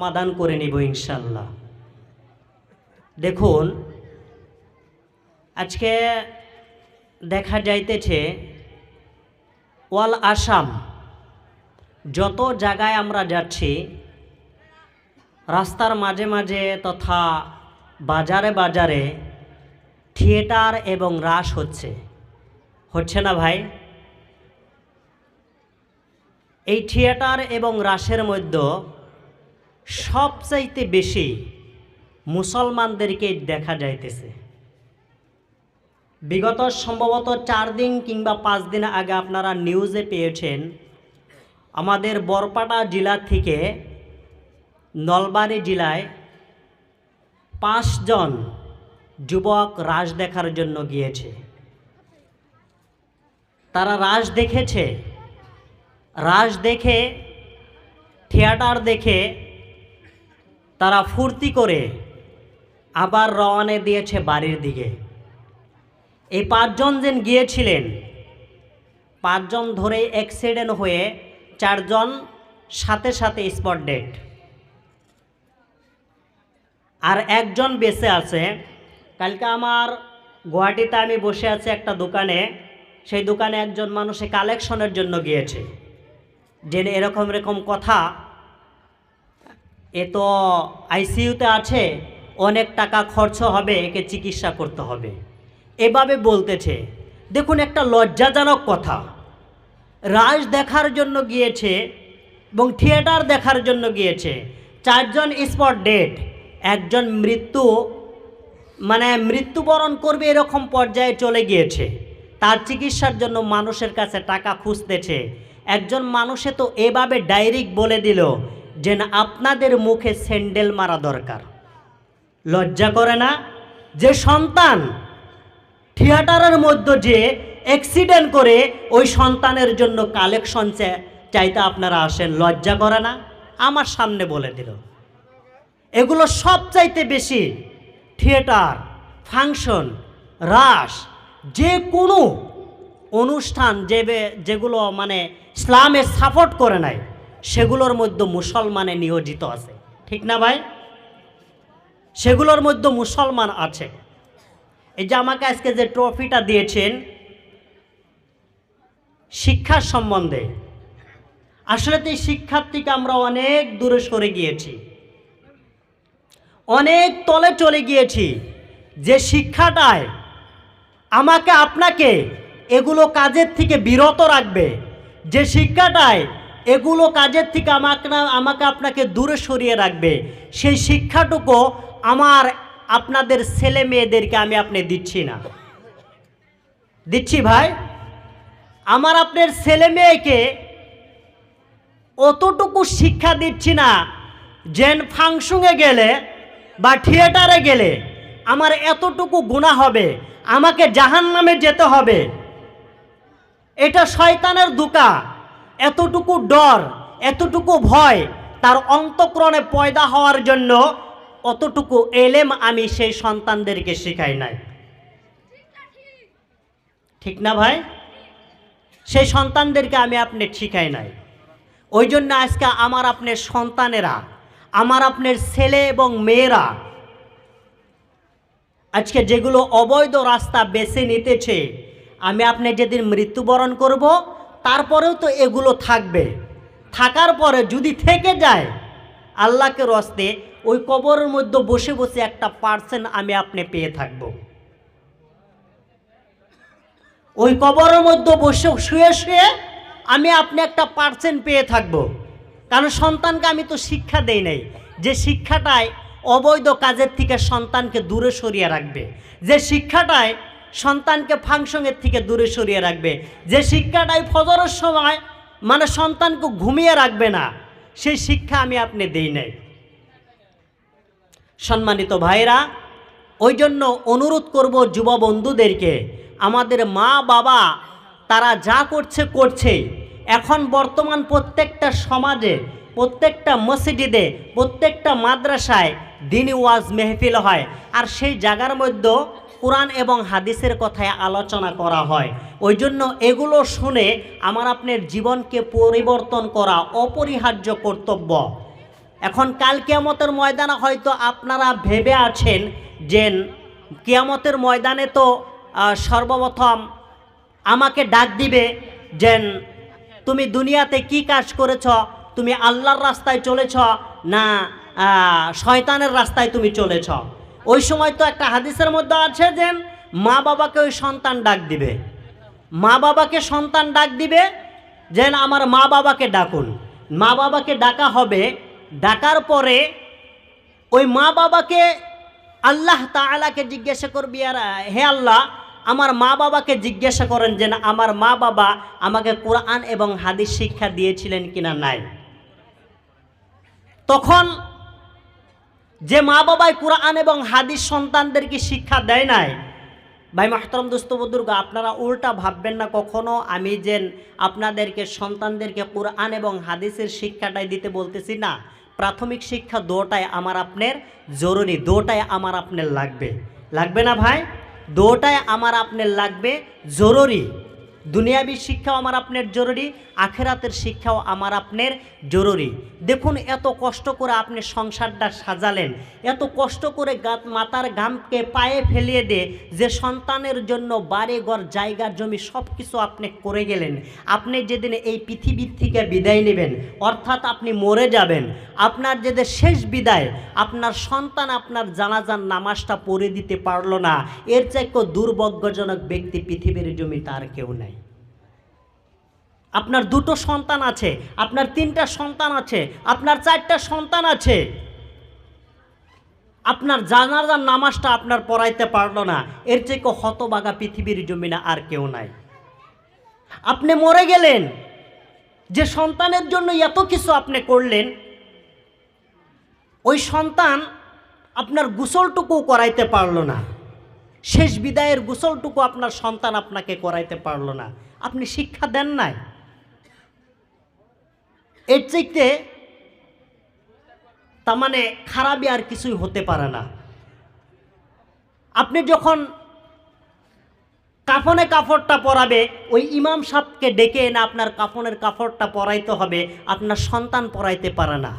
সমাধান করে নিব ইনশাল্লাহ। দেখুন, আজকে দেখা যাইতেছে, ওয়াল আসাম, যত জায়গায় আমরা যাচ্ছি, রাস্তার মাঝে মাঝে তথা বাজারে বাজারে থিয়েটার এবং রাস হচ্ছে। হচ্ছে না ভাই? এই থিয়েটার এবং রাসের মধ্যে সবচাইতে বেশি মুসলমানদেরকে দেখা যাইতেছে। বিগত সম্ভবত চার দিন কিংবা পাঁচ দিন আগে আপনারা নিউজে পেয়েছেন, আমাদের বরপাটা জেলা থেকে নলবাড়ি জেলায় পাঁচজন যুবক রাস দেখার জন্য গিয়েছে। তারা রাস দেখেছে রাস দেখে, থিয়েটার দেখে তারা ফুর্তি করে আবার রওয়ানে দিয়েছে বাড়ির দিকে। এই পাঁচজন যেন গিয়েছিলেন, পাঁচজন ধরে অ্যাক্সিডেন্ট হয়ে চারজন সাথে সাথে স্পট ডেট আর একজন বেঁচে আছে, কালকে আমার গুয়াহাটিতে আমি বসে আছি একটা দোকানে, সেই দোকানে একজন মানুষে কালেকশনের জন্য গিয়েছে। যে এরকম এরকম কথা এ তো আইসিইউতে আছে, অনেক টাকা খরচ হবে, একে চিকিৎসা করতে হবে। এভাবে বলতেছে। দেখুন একটা লজ্জাজনক কথা। রাজ দেখার জন্য গিয়েছে এবং থিয়েটার দেখার জন্য গিয়েছে। চারজন স্পট ডেট, একজন মৃত্যু মানে মৃত্যুবরণ করবে এরকম পর্যায়ে চলে গিয়েছে। তার চিকিৎসার জন্য মানুষের কাছে টাকা খুঁজতেছে। একজন মানুষে তো এভাবে ডাইরেক্ট বলে দিল যে না আপনাদের মুখে স্যান্ডেল মারা দরকার। লজ্জা করে না? যে সন্তান থিয়েটারের মধ্যে যে অ্যাক্সিডেন্ট করে, ওই সন্তানের জন্য কালেকশন চাইতে আপনারা আসেন, লজ্জা করে না? আমার সামনে বলে দিল। এগুলো সব চাইতে বেশি থিয়েটার, ফাংশন রাস যে কোনো অনুষ্ঠান যে যেগুলো মানে ইসলামে সাপোর্ট করে নাই। সেগুলোর মধ্যে মুসলমানে নিয়োজিত আছে। ঠিক না ভাই? সেগুলোর মধ্যে মুসলমান আছে। এই যে আমাকে আজকে যে ট্রফিটা দিয়েছেন, শিক্ষার সম্বন্ধে। আসলে তো এই শিক্ষার থেকে আমরা অনেক দূরে সরে গিয়েছি। অনেক তলে চলে গিয়েছি। যে শিক্ষাটায় আমাকে আপনাকে এগুলো কাজের থেকে বিরত রাখবে, যে শিক্ষাটায় এগুলো কাজের থেকে আমাকে আমাকে আপনাকে দূরে সরিয়ে রাখবে। সেই শিক্ষাটুকু আমার আপনাদের ছেলে মেয়েদেরকে আমি আপনি দিচ্ছি না। দিচ্ছি ভাই? আমার আপনার ছেলে মেয়েকে অতটুকু শিক্ষা দিচ্ছি না, যেন ফাংশনে গেলে বা থিয়েটারে গেলে আমার এতটুকু গুণা হবে, আমাকে জাহান নামে যেতে হবে। এটা শয়তানের দুকা। এতটুকু ডর, এতটুকু ভয়, তার অন্তঃকরণে পয়দা হওয়ার জন্য অতটুকু এলেম আমি সেই সন্তানদেরকে শেখাই নাই। ঠিক না ভাই? সেই সন্তানদেরকে আমি আপনি শিখাই নাই। ওই জন্য আজকে আমার আপনার সন্তানেরা, আমার আপনার ছেলে এবং মেয়েরা আজকে যেগুলো অবৈধ রাস্তা বেছে নিতেছে, আমি আপনি যেদিন মৃত্যুবরণ করব তারপরেও তো এগুলো থাকবে। থাকার পরে যদি থেকে যায়, আল্লাহকে রস্তে ওই কবরের মধ্যে বসে বসে একটা পার্সেন্ট আমি আপনি পেয়ে থাকব। ওই কবরের মধ্যে বসে শুয়ে শুয়ে আমি আপনি একটা পার্সেন্ট পেয়ে থাকব। কারণ সন্তানকে আমি তো শিক্ষা দেই নাই। যে শিক্ষাটায় অবৈধ কাজের থেকে সন্তানকে দূরে সরিয়ে রাখবে। যে শিক্ষাটায় সন্তানকে ফাংশনের থেকে দূরে সরিয়ে রাখবে। যে শিক্ষাটাই ফজরের সময় মানে সন্তানকে ঘুমিয়ে রাখবে না, সেই শিক্ষা আমি আপনি দেই নাই। সম্মানিত ভাইরা ওই জন্য অনুরোধ করব যুব বন্ধুদেরকে আমাদের মা বাবা, তারা যা করছে করছে। এখন বর্তমান প্রত্যেকটা সমাজে, প্রত্যেকটা মসজিদে, প্রত্যেকটা মাদ্রাসায় দিনী ওয়াজ মেহফিল হয়। আর সেই জায়গার মধ্যে কোরআন এবং হাদিসের কথায় আলোচনা করা হয়। ওই জন্য এগুলো শুনে আমার আপনার জীবনকে পরিবর্তন করা অপরিহার্য কর্তব্য। এখন কাল কেয়ামতের ময়দানে হয়তো আপনারা ভেবে আছেন যে কেয়ামতের ময়দানে তো সর্বপ্রথম আমাকে ডাক দিবে যে, তুমি দুনিয়াতে কি কাজ করেছ? তুমি আল্লাহর রাস্তায় চলেছ না শয়তানের রাস্তায় তুমি চলেছ? ওই সময় তো একটা হাদিসের মধ্যে আছে যে মা বাবাকে ওই সন্তান ডাক দিবে। মা বাবাকে সন্তান ডাক দিবে, যেন আমার মা বাবাকে ডাকুন। মা বাবাকে ডাকা হবে, ডাকার পরে ওই মা বাবাকে আল্লাহ তাআলাকে জিজ্ঞাসা করবি আর হে আল্লাহ, আমার মা বাবাকে জিজ্ঞাসা করেন যে আমার মা বাবা আমাকে কোরআন এবং হাদিস শিক্ষা দিয়েছিলেন কিনা নাই? তখন যে মা বাবাই কোরআন এবং হাদিস সন্তানদেরকে শিক্ষা দেয় নাই। ভাই মাহতরম দোস্ত বুদুর্গ, আপনারা উল্টা ভাববেন না কখনো, আমি যে আপনাদেরকে, সন্তানদেরকে কোরআন এবং হাদিসের শিক্ষাটাই দিতে বলতেছি না। প্রাথমিক শিক্ষা দোটাই আমার আপনার জরুরি, দোটাই আমার আপনার লাগবে। লাগবে না ভাই? দোটাই আমার আপনার লাগবে জরুরি। দুনিয়াবী শিক্ষাও আমার আপনার জরুরি, আখেরাতের শিক্ষাও আমার আপনার জরুরি। দেখুন, এত কষ্ট করে আপনি সংসারটা সাজালেন। এত কষ্ট করে মাতার গামকে পায়ে ফেলিয়ে দিয়ে যে সন্তানের জন্য বাড়ি ঘর, জায়গা, জমি সব কিছু আপনি করে গেলেন। আপনি যেদিন এই পৃথিবীর থেকে বিদায় নেবেন, অর্থাৎ আপনি মরে যাবেন। আপনার যেদিন শেষ বিদায়, আপনার সন্তান আপনার জানাজার নামাজটা পড়ে দিতে পারল না। এর চাইকেও দুর্ভাগ্যজনক ব্যক্তি পৃথিবীর জমি তার কেউ নাই। আপনার দুটো সন্তান আছে, আপনার তিনটা সন্তান আছে, আপনার চারটা সন্তান আছে। আপনার জানাজার নামাজটা আপনার পড়াইতে পারল না, এর থেকে হতবাগা পৃথিবীর জমিনে আর কেউ নাই। আপনি মরে গেলেন, যে সন্তানের জন্য এত কিছু আপনি করলেন, ওই সন্তান আপনার গোসলটুকু করাইতে পারল না। শেষ বিদায়ের গোসলটুকু আপনার সন্তান আপনাকে করাইতে পারল না। আপনি শিক্ষা দেন নাই। এর চাইতে তার মানে খারাপই আর কিছুই হতে পারে না। আপনি যখন কাফনে কাপড়টা পরাবে, ওই ইমাম সাহকে ডেকে এনে আপনার কাফনের কাপড়টা পরাইতে হবে, আপনার সন্তান পরাইতে পারে না।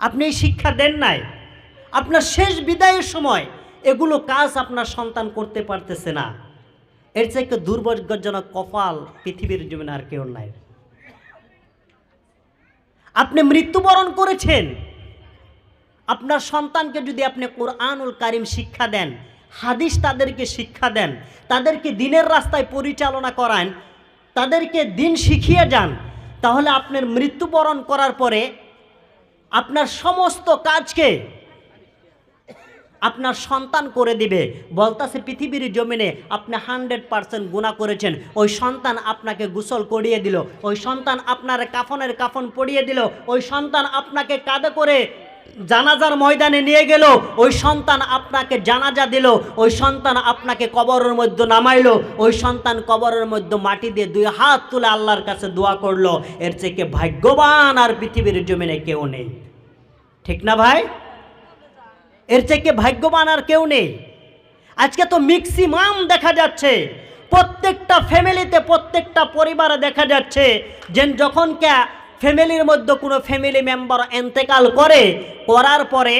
আপনি শিক্ষা দেন নাই। আপনার শেষ বিদায়ের সময় এগুলো কাজ আপনার সন্তান করতে পারতেছে না। এর চাইতে দুর্ভাগ্যজনক কপাল পৃথিবীর জমিনে আর কেউ নাই। আপনি মৃত্যুবরণ করেছেন। আপনার সন্তানকে যদি আপনি কোরআনুল কারিম শিক্ষা দেন, হাদিস তাদেরকে শিক্ষা দেন, তাদেরকে দিনের রাস্তায় পরিচালনা করান, তাদেরকে দিন শিখিয়ে যান, তাহলে আপনার মৃত্যুবরণ করার পরে আপনার সমস্ত কাজকে আপনার সন্তান করে দিবে। বলতাছে, পৃথিবীর জমিনে আপনি হান্ড্রেড পারসেন্ট গুণা করেছেন। ওই সন্তান আপনাকে গোসল করিয়ে দিল। ওই সন্তান আপনার কাফনের কাফন পরিয়ে দিল। ওই সন্তান আপনাকে কাঁধে করে জানাজার ময়দানে নিয়ে গেল। ওই সন্তান আপনাকে জানাজা দিল। ওই সন্তান আপনাকে কবরের মধ্যে নামাইলো। ওই সন্তান কবরের মধ্যে মাটি দিয়ে দুই হাত তুলে আল্লাহর কাছে দোয়া করল। এর থেকে ভাগ্যবান আর পৃথিবীর জমিনে কেউ নেই। ঠিক না ভাই? এর থেকে ভাগ্যবান আর কেউ নেই। আজকে তো ম্যাক্সিমাম দেখা যাচ্ছে, প্রত্যেকটা ফ্যামিলিতে প্রত্যেকটা পরিবারে দেখা যাচ্ছে যে যখন কে ফ্যামিলির মধ্যে কোনো ফ্যামিলি মেম্বার এন্তেকাল করে, করার পরে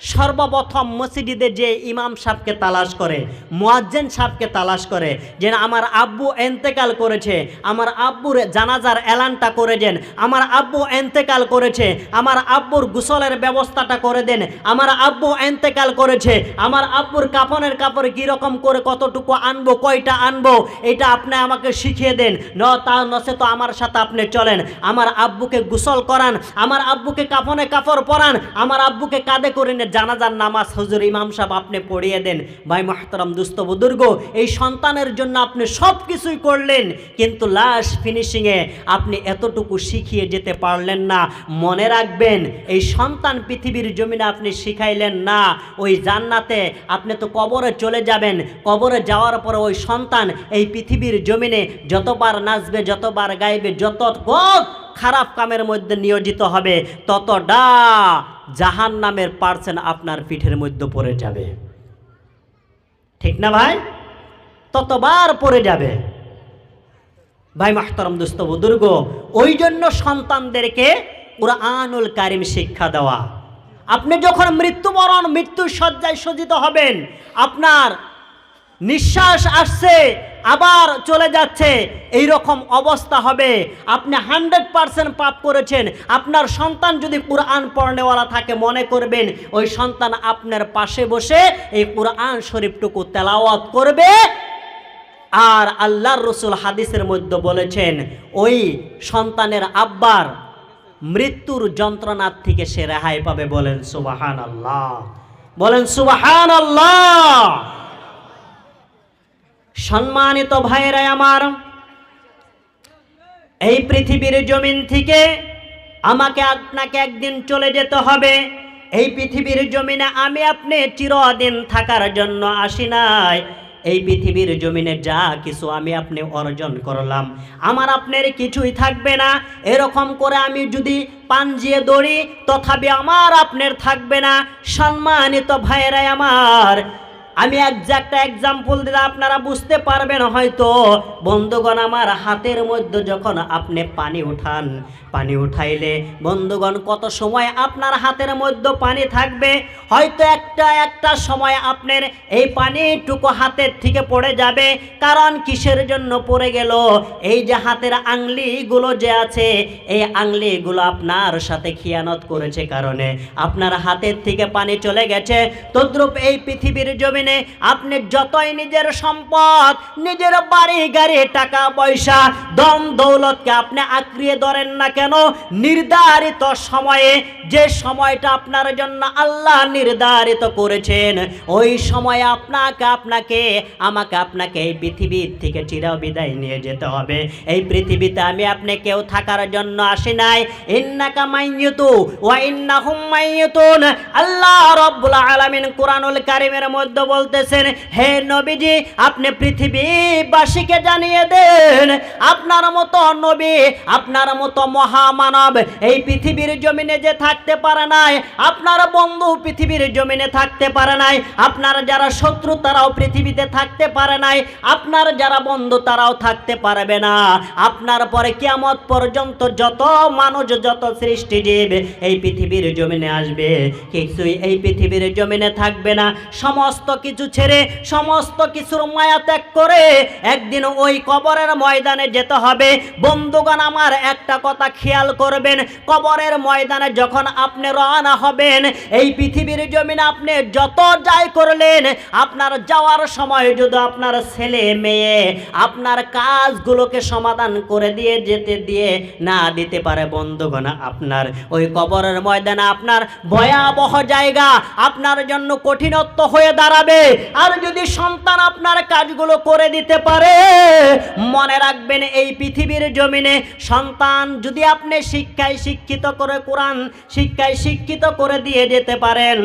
সর্বপ্রথম মসজিদে যে ইমাম সাহেবকে তালাশ করে, মোয়াজ্জেন সাহেবকে তালাশ করে, যেন আমার আব্বু এন্তেকাল করেছে, আমার আব্বুর জানাজার এলানটা করে দেন, আমার আব্বু এন্তেকাল করেছে, আমার আব্বুর গোসলের ব্যবস্থাটা করে দেন, আমার আব্বু এন্তেকাল করেছে, আমার আব্বুর কাফনের কাপড় কীরকম করে কতটুকু আনব, কয়টা আনব, এটা আপনি আমাকে শিখিয়ে দেন। ন, তা নসে তো আমার সাথে আপনি চলেন। আমার আব্বুকে গোসল করান, আমার আব্বুকে কাফনে কাপড় পরান, আমার আব্বুকে কাঁধে করে নিয়ে জানাজার নামাজ হুজুর ইমাম সাহেব আপনি পড়িয়ে দেন। ভাই মাহতারাম, দুস্থ বুদুর্গ, এই সন্তানের জন্য আপনি সব কিছুই করলেন, কিন্তু লাস্ট ফিনিশিংয়ে আপনি এতটুকু শিখিয়ে যেতে পারলেন না। মনে রাখবেন, এই সন্তান পৃথিবীর জমিনে আপনি শিখাইলেন না, ওই জান্নাতে আপনি তো কবরে চলে যাবেন। কবরে যাওয়ার পরে ওই সন্তান এই পৃথিবীর জমিনে যতবার নাচবে, যতবার গাইবে যত খারাপ কামের মধ্যে নিয়োজিত হবে, ততটা জাহান নামের পার্সেন আপনার পিঠের মধ্যে পড়ে যাবে। ঠিক না ভাই? ততবার পড়ে যাবে। ভাই মাহতারম দোস্ত, বুদুর্গ ওই জন্য সন্তানদেরকে কোরআনুল কারিম শিক্ষা দেওয়া। আপনি যখন মৃত্যুবরণ, মৃত্যুর শয্যায় সজ্জিত হবেন, আপনার নিঃশ্বাস আসছে আবার চলে যাচ্ছে। এই রকম অবস্থা হবে। আপনি হান্ড্রেড পারসেন্ট পাপ করেছেন। আপনার সন্তান যদি কোরআন পড়নেওয়ালা থাকে, মনে করবেন ওই সন্তান আপনার পাশে বসে এই কোরআন শরীফটুকু তেলাওয়াত করবে। আর আল্লাহর রসুল হাদিসের মধ্যে বলেছেন, ওই সন্তানের আব্বার মৃত্যুর যন্ত্রণার থেকে সে রেহাই পাবে বলেন সুবাহান আল্লাহ বলেন সুবাহান আল্লাহ সম্মানিত ভাইয়েরা আমার, এই পৃথিবীর জমিন থেকে আমাকে আপনাকে একদিন চলে যেতে হবে। এই পৃথিবীর জমিনে আমি আপনি চিরদিন থাকার জন্য আসি নাই। এই পৃথিবীর জমিনে যা কিছু আমি আপনি অর্জন করলাম, আমার আপনার কিছুই থাকবে না। এরকম করে আমি যদি পাঞ্জিয়ে দৌড়ি তথাপি আমার আপনার থাকবে না। সম্মানিত ভাইয়েরাই আমার আমি একজাক্ট এক্সাম্পল দিলে আপনারা বুঝতে পারবেন হয়তো। বন্ধুগণ, আমার হাতের মধ্যে যখন আপনি পানি উঠান, পানি উঠাইলে বন্ধুগণ, কত সময় আপনার হাতের মধ্যে পানি থাকবে? হয়তো একটা একটা সময় আপনার এই পানিটুকু হাতের থেকে পড়ে যাবে। কারণ কিসের জন্য পড়ে গেল? এই যে হাতের আংলিগুলো যে আছে, এই আংলিগুলো আপনার সাথে খিয়ানত করেছে কারণে। আপনার হাতের থেকে পানি চলে গেছে। তদ্রূপ এই পৃথিবীর জমিনে আপনি যতই নিজের সম্পদ, নিজের বাড়ি, গাড়ি, টাকা, পয়সা দম দৌলতকে আপনি আঁকড়িয়ে ধরেন না কেন? নির্ধারিত সময়ে যে সময়টা আপনার জন্য আল্লাহ নির্ধারিত করেছেন, ওই সময়ে আপনাকে আপনাকে, আমাকে আপনাকে এই পৃথিবীর থেকে চিরবিদায় নিয়ে যেতে হবে। এই পৃথিবীতে আমি আপনি কেউ থাকার জন্য আসি নাই। ইন্নাকা মাইয়ুতু ওয়া ইন্নাহুম মাইয়ুতুন। আল্লাহ রাব্বুল আলামিন কোরআনুল কারীমের মধ্যে বলতেছেন, হে নবীজি, আপনি পৃথিবীবাসীকে জানিয়ে দেন, আপনার মতো নবী, আপনার মতো মহামানব এই পৃথিবীর জমিনে যে থাকতে পারে নাই, আপনার বন্ধু পৃথিবীর জমিনে থাকতে পারে নাই, আপনার যারা শত্রু তারাও পৃথিবীতে থাকতে পারে নাই, আপনার যারা বন্ধু তারাও থাকতে পারবে না। আপনার পরে কিয়ামত পর্যন্ত যত মানুষ, যত সৃষ্টিজীব এই পৃথিবীর জমিনে আসবে, কিছুই এই পৃথিবীর জমিনে থাকবে না। সমস্ত কিছু ছেড়ে সমস্ত কিছুর মায়া ত্যাগ করে একদিন ওই কবরের ময়দানে যেতে হবে। বন্ধুগণ, আমার একটা কথা খেয়াল করবেন। কবরের ময়দানে যখন আপনি রওনা হবেন, এই পৃথিবীর জমিনে আপনি যত যাই করলেন, আপনার যাওয়ার সময় যদি আপনার ছেলে মেয়ে আপনার কাজগুলোকে সমাধান করে দিয়ে যেতে দিয়ে না দিতে পারে, বন্ধুগণ, আপনার ওই কবরের ময়দানে আপনার ভয়াবহ জায়গা আপনার জন্য কঠিনত্ব হয়ে দাঁড়াবে। আর যদি সন্তান আপনার কাজগুলো করে দিতে পারে, মনে রাখবেন এই পৃথিবীর জমিনে সন্তান যদি আপনি শিক্ষায় শিক্ষিত করে, কোরআন শিক্ষায় শিক্ষিত করে দিয়ে যেতে পারেন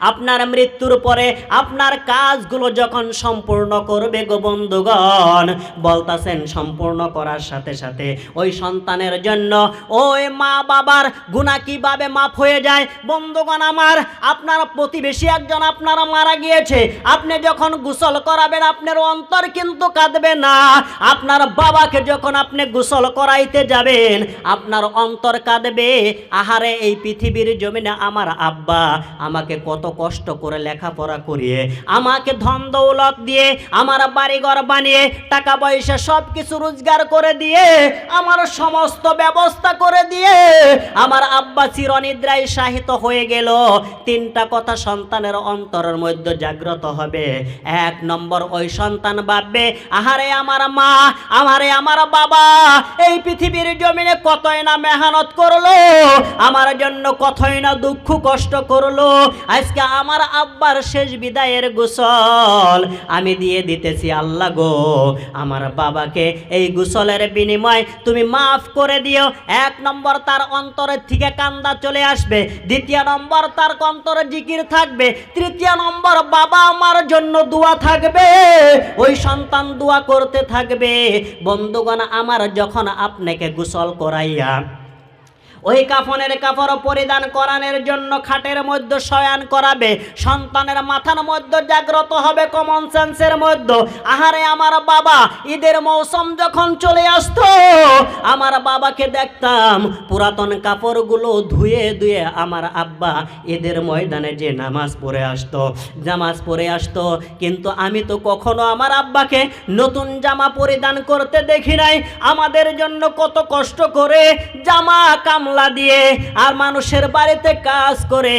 আপনার মৃত্যুর পরে আপনার কাজগুলো যখন সম্পূর্ণ করবে গো বন্ধুগণ, বলতাছেন সম্পূর্ণ করার সাথে সাথে ওই সন্তানের জন্য ওই মা বাবার গুণা কীভাবে মাফ হয়ে যায়? বন্ধুগণ আমার, আপনার প্রতিবেশী একজন আপনারা মারা গিয়েছে, আপনি যখন গোসল করাবেন আপনার অন্তর কিন্তু কাঁদবে না। আপনার বাবাকে যখন আপনি গোসল করাইতে যাবেন, আপনার অন্তর কাঁদবে। আহারে, এই পৃথিবীর জমিনে আমার আব্বা আমাকে কত কষ্ট করে লেখাপড়া করিয়ে, আমাকে ধন দৌলত দিয়ে, আমার বাড়িঘর বানিয়ে, টাকা পয়সা সব কিছু রোজগার করে দিয়ে, আমার সমস্ত ব্যবস্থা করে দিয়ে, আমার আব্বা চিরনিদ্রায় শাহিত হয়ে গেল। তিনটা কথা সন্তানের অন্তরের মধ্যে জাগ্রত হবে। এক নম্বর, ওই সন্তান ভাববে, আহারে আমার মা আমারে আমার বাবা, এই পৃথিবীর জমিনে কতই না মেহনত করল, আমার জন্য কতই না দুঃখ কষ্ট করল, আজকে আমার আব্বার শেষ বিদায়ের গোসল আমি দিয়ে দিতেছি, আল্লাহ গো। আমার বাবাকে এই গোসলের বিনিময় তুমি মাফ করে দিও। এক নম্বর তার অন্তরের থেকে কান্দা চলে আসবে, দ্বিতীয় নম্বর তার অন্তরে জিকির থাকবে, তৃতীয় নম্বর বাবা আমার জন্য দোয়া থাকবে, ওই সন্তান দোয়া করতে থাকবে। বন্ধুগণ, আমার যখন আপনাকে গোসল করাইয়া ওই কাফনের কাপড় পরিধান করানোর জন্য খাটের মধ্যে শয়ান করাবে, সন্তানের মাথার মধ্যে জাগ্রত হবে কমন সেন্সের মধ্যে। আহারে আমার বাবা, ঈদের মৌসুম যখন চলে আসতো, আমার বাবাকে দেখতাম পুরাতন কাপড়গুলো ধুয়ে ধুয়ে আমার আব্বা ঈদের ময়দানে যে নামাজ পড়ে আসতো, জামাজ পড়ে আসতো। কিন্তু আমি তো কখনো আমার আব্বাকে নতুন জামা পরিধান করতে দেখি নাই। আমাদের জন্য কত কষ্ট করে জামা কামলা দিয়ে আর মানুষের বাড়িতে কাজ করে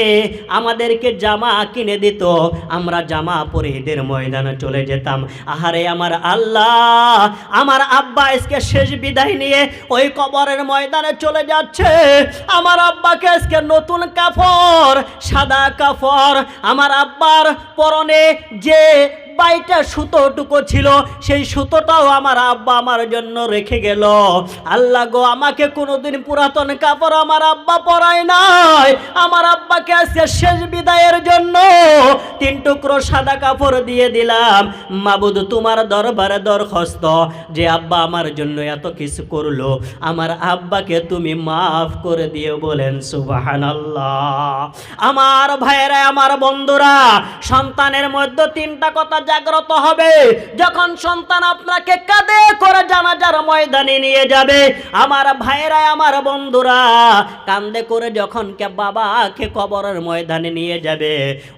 আমাদেরকে জামা কিনে দিত। আমরা জামা পরে ঈদের ময়দানে চলে যেতাম। আহারে আমার আল্লাহ, আমার আব্বা আজকে শেষ বিদায় নিয়ে ওই কবরের ময়দানে চলে যাচ্ছে। আমার আব্বাকে আজকে নতুন কাপড়, সাদা কাপড়, আমার আব্বার পরনে যে বাইটা সুতোটুকু ছিল, সেই সুতোটাও আমার আব্বা আমার জন্য রেখে গেল। আল্লাহ গো, আমাকে কোনোদিন পুরাতন কাপড় আমার আব্বা পরায় নাই। আমার আব্বাকে আজকে শেষ বিদায়ের জন্য তিন টুকরো সাদা কাপড় দিয়ে দিলাম। মাবুদ, তোমার দরবারে দরখাস্ত যে আব্বা আমার জন্য এত কিছু করল। আমার আব্বাকে তুমি মাফ করে দিও বলেন সুবাহান আমার ভাইয়েরা, আমার বন্ধুরা, সন্তানের মধ্যে তিনটা কথা জাগ্রত হবে। যখন সন্তান আপনাকে কাঁদে, করে জানাজার ময়দানে নিয়ে যাবে। আমার ভাইয়েরা, আমার বন্ধুরা, কান্দে করে যখন কে বাবাকে কবরের ময়দানে নিয়ে যাবে,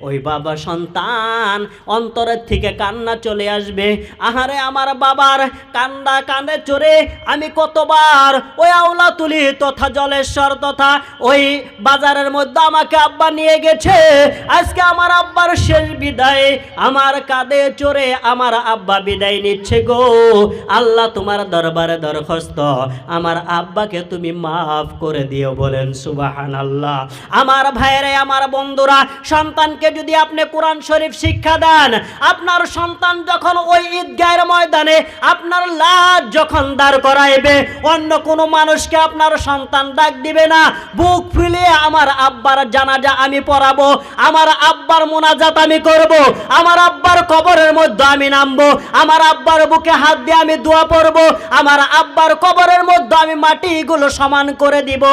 ওই বাবা সন্তান অন্তরের থেকে কান্না চলে আসবে। আহারে, আমার বাবার কান্দা কান্দে চড়ে আমি কতবার ওই আওলা তুলি তথা জলেশ্বর তথা ওই বাজারের মধ্যে আমাকে আব্বা নিয়ে গেছে। আজকে আমার আব্বার শেষ বিদায়। আমার কাঁধে চড়ে আমার আব্বা বিদায় নিচ্ছে গো। আল্লাহ তোমার দরবারে দরখাস্ত, আমার আব্বাকে তুমি মাফ করে দিও বলেন সুবাহান আল্লাহ আমার ভাইরে আমার বন্ধুরা, সন্তানকে যদি আপনি কোরআন শরীফ শিক্ষা দেন, আপনার সন্তান যখন ওই ঈদগাহের ময়দানে আপনার লাশ যখন দাঁড় করাইবে, অন্য কোনো মানুষকে আপনার সন্তান ডাক দিবে না। বুক ফুলিয়ে আমার আব্বার জানাজা আমি পড়াবো, আমার আব্বার মোনাজাত আমি করব, আমার আব্বার কবরের মধ্যে আমি নামবো, আমার আব্বার বুকে হাত দিয়ে আমি দোয়া পড়ব, আমার আব্বার কবরের মধ্যে আমি মাটিগুলো সমান করে দিব।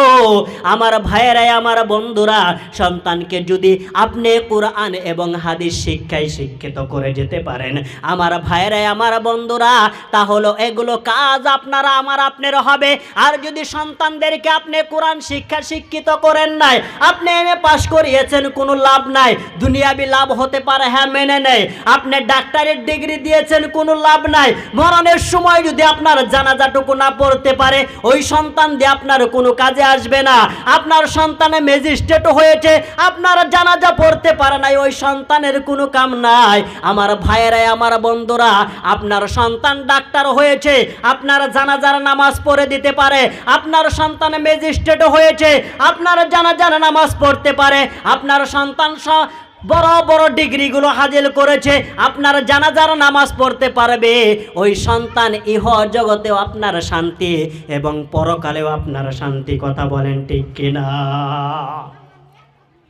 আমার ভাইয়েরাই আমার বন্ধুরা, সন্তানকে যদি আপনি কোরআন এবং হাদিস শিক্ষায় শিক্ষিত করে যেতে পারেন, আমার ভাইয়েরাই আমার বন্ধুরা, তাহলে এগুলো কাজ আপনারা, আমার আপনার হবে। আর যদি সন্তানদেরকে আপনি কোরআন শিক্ষা শিক্ষিত করেন নাই, আপনি এম পাশ করিয়েছেন, কোনো লাভ নাই। দুনিয়াবি লাভ হতে পারে হ্যাঁ মেনে নেই আপনি ডাক্তারের ডিগ্রি দিয়েছেন, কোনো লাভ নাই। মরণের সময় যদি আপনার জানাজাটুকু না পড়তে পারে, ওই সন্তান দিয়ে আপনার কোনো কাজে আসবে না। আপনার সন্তানে ম্যাজিস্ট্রেট হয়েছে, আপনার জানাজা পড়তে পারে নাই, ওই সন্তানের কোনো কাম নাই। আমার ভাইয়েরাই, আমার বন্ধুরা, আপনার সন্তান ডাক্তার হয়েছে, আপনার জানাজার নামাজ পড়ে দিতে পারে, আপনার সন্তান ম্যাজিস্ট্রেট হয়েছে, আপনার জানাজার নামাজ পড়তে পারে, আপনার সন্তান বড় বড় ডিগ্রিগুলো হাজিল করেছে, আপনার জানাজার নামাজ পড়তে পারবে। ওই সন্তান ইহ জগতেও আপনার শান্তি এবং পরকালেও আপনার শান্তি, কথা বলেন ঠিক কিনা?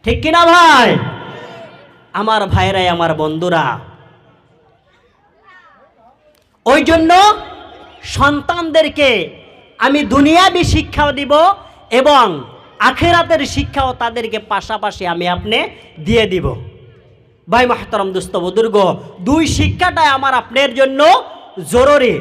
ঠিক কিনা ভাই? আমার ভাইরাই আমার বন্ধুরা, ওই জন্য সন্তানদেরকে আমি দুনিয়াবি শিক্ষাও দিব এবং আখেরাতের শিক্ষাও তাদেরকে পাশাপাশি আমি আপনি দিয়ে দিব। ভাই মাহতরম দুস্থ বুদুর্গ, দুই শিক্ষাটাই আমার আপনার জন্য জরুরি।